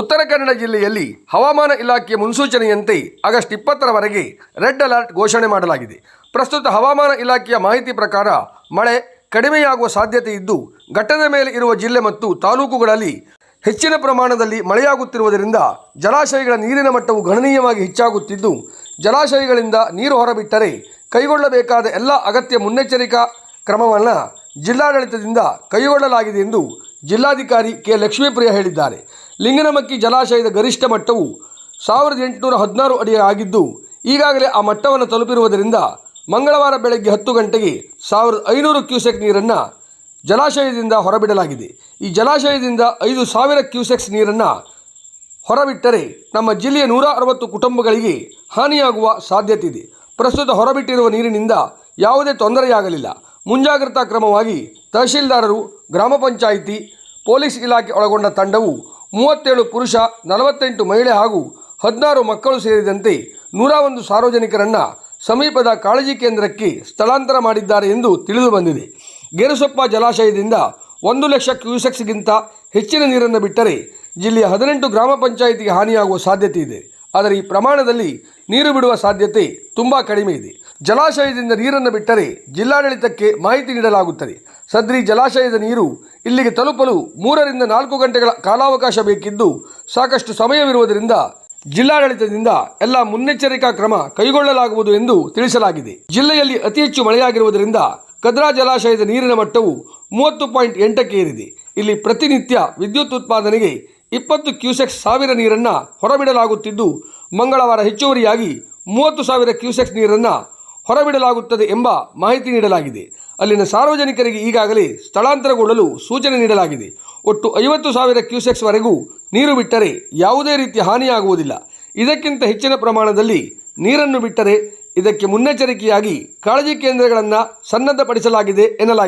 ಉತ್ತರ ಕನ್ನಡ ಜಿಲ್ಲೆಯಲ್ಲಿ ಹವಾಮಾನ ಇಲಾಖೆಯ ಮುನ್ಸೂಚನೆಯಂತೆ ಆಗಸ್ಟ್ ಇಪ್ಪತ್ತರವರೆಗೆ ರೆಡ್ ಅಲರ್ಟ್ ಘೋಷಣೆ ಮಾಡಲಾಗಿದೆ. ಪ್ರಸ್ತುತ ಹವಾಮಾನ ಇಲಾಖೆಯ ಮಾಹಿತಿ ಪ್ರಕಾರ ಮಳೆ ಕಡಿಮೆಯಾಗುವ ಸಾಧ್ಯತೆ ಇದ್ದು, ಘಟ್ಟದ ಮೇಲೆ ಇರುವ ಜಿಲ್ಲೆ ಮತ್ತು ತಾಲೂಕುಗಳಲ್ಲಿ ಹೆಚ್ಚಿನ ಪ್ರಮಾಣದಲ್ಲಿ ಮಳೆಯಾಗುತ್ತಿರುವುದರಿಂದ ಜಲಾಶಯಗಳ ನೀರಿನ ಮಟ್ಟವು ಗಣನೀಯವಾಗಿ ಹೆಚ್ಚಾಗುತ್ತಿದ್ದು, ಜಲಾಶಯಗಳಿಂದ ನೀರು ಹೊರಬಿಟ್ಟರೆ ಕೈಗೊಳ್ಳಬೇಕಾದ ಎಲ್ಲ ಅಗತ್ಯ ಮುನ್ನೆಚ್ಚರಿಕಾ ಕ್ರಮವನ್ನು ಜಿಲ್ಲಾಡಳಿತದಿಂದ ಕೈಗೊಳ್ಳಲಾಗಿದೆ ಎಂದು ಜಿಲ್ಲಾಧಿಕಾರಿ ಕೆ. ಲಕ್ಷ್ಮೀಪ್ರಿಯ ಹೇಳಿದ್ದಾರೆ. ಲಿಂಗನಮಕ್ಕಿ ಜಲಾಶಯದ ಗರಿಷ್ಠ ಮಟ್ಟವು ಸಾವಿರದ ಎಂಟುನೂರ ಹದಿನಾರು ಅಡಿ ಆಗಿದ್ದು, ಈಗಾಗಲೇ ಆ ಮಟ್ಟವನ್ನು ತಲುಪಿರುವುದರಿಂದ ಮಂಗಳವಾರ ಬೆಳಗ್ಗೆ ಹತ್ತು ಗಂಟೆಗೆ ಸಾವಿರದ ಐನೂರು ಕ್ಯೂಸೆಕ್ ನೀರನ್ನು ಜಲಾಶಯದಿಂದ ಹೊರಬಿಡಲಾಗಿದೆ. ಈ ಜಲಾಶಯದಿಂದ ಐದು ಸಾವಿರ ಕ್ಯೂಸೆಕ್ಸ್ ನೀರನ್ನು ಹೊರಬಿಟ್ಟರೆ ನಮ್ಮ ಜಿಲ್ಲೆಯ ನೂರ ಅರವತ್ತು ಕುಟುಂಬಗಳಿಗೆ ಹಾನಿಯಾಗುವ ಸಾಧ್ಯತೆ ಇದೆ ಪ್ರಸ್ತುತ ಹೊರಬಿಟ್ಟಿರುವ ನೀರಿನಿಂದ ಯಾವುದೇ ತೊಂದರೆಯಾಗಲಿಲ್ಲ. ಮುಂಜಾಗ್ರತಾ ಕ್ರಮವಾಗಿ ತಹಶೀಲ್ದಾರರು, ಗ್ರಾಮ ಪಂಚಾಯಿತಿ, ಪೊಲೀಸ್ ಇಲಾಖೆ ಒಳಗೊಂಡ ತಂಡವು ಮೂವತ್ತೇಳು ಪುರುಷ, ನಲವತ್ತೆಂಟು ಮಹಿಳೆ ಹಾಗೂ ಹದಿನಾರು ಮಕ್ಕಳು ಸೇರಿದಂತೆ ನೂರ ಒಂದು ಸಾರ್ವಜನಿಕರನ್ನು ಸಮೀಪದ ಕಾಳಜಿ ಕೇಂದ್ರಕ್ಕೆ ಸ್ಥಳಾಂತರ ಮಾಡಿದ್ದಾರೆ ಎಂದು ತಿಳಿದು ಬಂದಿದೆ. ಗೇರುಸೊಪ್ಪ ಜಲಾಶಯದಿಂದ ಒಂದು ಲಕ್ಷ ಕ್ಯೂಸೆಕ್ಸ್ಗಿಂತ ಹೆಚ್ಚಿನ ನೀರನ್ನು ಬಿಟ್ಟರೆ ಜಿಲ್ಲೆಯ ಹದಿನೆಂಟು ಗ್ರಾಮ ಪಂಚಾಯಿತಿಗೆ ಹಾನಿಯಾಗುವ ಸಾಧ್ಯತೆ ಇದೆ. ಆದರೆ ಈ ಪ್ರಮಾಣದಲ್ಲಿ ನೀರು ಬಿಡುವ ಸಾಧ್ಯತೆ ತುಂಬ ಕಡಿಮೆ ಇದೆ. ಜಲಾಶಯದಿಂದ ನೀರನ್ನು ಬಿಟ್ಟರೆ ಜಿಲ್ಲಾಡಳಿತಕ್ಕೆ ಮಾಹಿತಿ ನೀಡಲಾಗುತ್ತದೆ. ಸದ್ರಿ ಜಲಾಶಯದ ನೀರು ಇಲ್ಲಿಗೆ ತಲುಪಲು ಮೂರರಿಂದ ನಾಲ್ಕು ಗಂಟೆಗಳ ಕಾಲಾವಕಾಶ ಬೇಕಿದ್ದು ಸಾಕಷ್ಟು ಸಮಯವಿರುವುದರಿಂದ ಜಿಲ್ಲಾಡಳಿತದಿಂದ ಎಲ್ಲ ಮುನ್ನೆಚ್ಚರಿಕಾ ಕ್ರಮ ಕೈಗೊಳ್ಳಲಾಗುವುದು ಎಂದು ತಿಳಿಸಲಾಗಿದೆ. ಜಿಲ್ಲೆಯಲ್ಲಿ ಅತಿ ಹೆಚ್ಚು ಮಳೆಯಾಗಿರುವುದರಿಂದ ಕದ್ರಾ ಜಲಾಶಯದ ನೀರಿನ ಮಟ್ಟವು ಮೂವತ್ತು ಪಾಯಿಂಟ್ ಎಂಟಕ್ಕೆ ಏರಿದೆ. ಇಲ್ಲಿ ಪ್ರತಿನಿತ್ಯ ವಿದ್ಯುತ್ ಉತ್ಪಾದನೆಗೆ ಇಪ್ಪತ್ತು ಕ್ಯೂಸೆಕ್ಸ್ ಸಾವಿರ ನೀರನ್ನು ಹೊರಬಿಡಲಾಗುತ್ತಿದ್ದು, ಮಂಗಳವಾರ ಹೆಚ್ಚುವರಿಯಾಗಿ ಮೂವತ್ತು ಸಾವಿರ ಕ್ಯೂಸೆಕ್ಸ್ ನೀರನ್ನು ಹೊರಬಿಡಲಾಗುತ್ತದೆ ಎಂಬ ಮಾಹಿತಿ ನೀಡಲಾಗಿದೆ. ಅಲ್ಲಿನ ಸಾರ್ವಜನಿಕರಿಗೆ ಈಗಾಗಲೇ ಸ್ಥಳಾಂತರಗೊಳ್ಳಲು ಸೂಚನೆ ನೀಡಲಾಗಿದೆ. ಒಟ್ಟು ಐವತ್ತು ಸಾವಿರ ಕ್ಯೂಸೆಕ್ಸ್ವರೆಗೂ ನೀರು ಬಿಟ್ಟರೆ ಯಾವುದೇ ರೀತಿಯ ಹಾನಿಯಾಗುವುದಿಲ್ಲ. ಇದಕ್ಕಿಂತ ಹೆಚ್ಚಿನ ಪ್ರಮಾಣದಲ್ಲಿ ನೀರನ್ನು ಬಿಟ್ಟರೆ ಇದಕ್ಕೆ ಮುನ್ನೆಚ್ಚರಿಕೆಯಾಗಿ ಕಾಳಜಿ ಕೇಂದ್ರಗಳನ್ನು ಸನ್ನದ್ಧಪಡಿಸಲಾಗಿದೆ ಎನ್ನಲಾಗಿದೆ.